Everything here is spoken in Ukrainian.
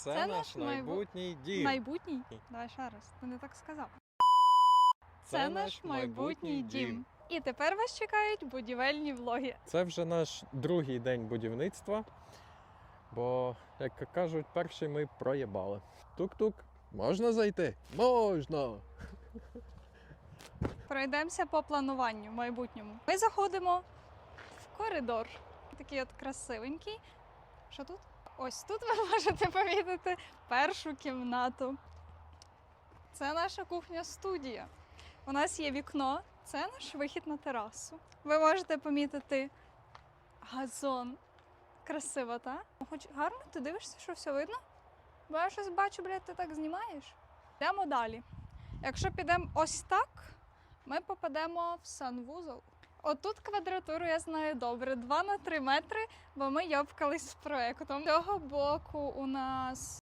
Це, Це наш майбутній дім. Майбутній? Давай ще раз, ти не так сказав. Це Це, наш майбутній дім. дім. І тепер вас чекають будівельні влоги. Це вже наш другий день будівництва. Бо, як кажуть, перший ми проїбали. Тук-тук. Можна зайти? Можна. Пройдемося по плануванню майбутньому. Ми заходимо в коридор. Такий от красивенький. Що тут? Ось тут ви можете помітити першу кімнату. Це наша кухня-студія. У нас є вікно, це наш вихід на терасу. Ви можете помітити газон. Красиво, так? Хоч гарно ти дивишся, що все видно? Бо я щось бачу, блядь, ти так знімаєш. Йдемо далі. Якщо підемо ось так, ми попадемо в санвузол. Отут квадратуру я знаю добре, 2 на 3 метри, бо ми йопкались з проектом. Цього боку у нас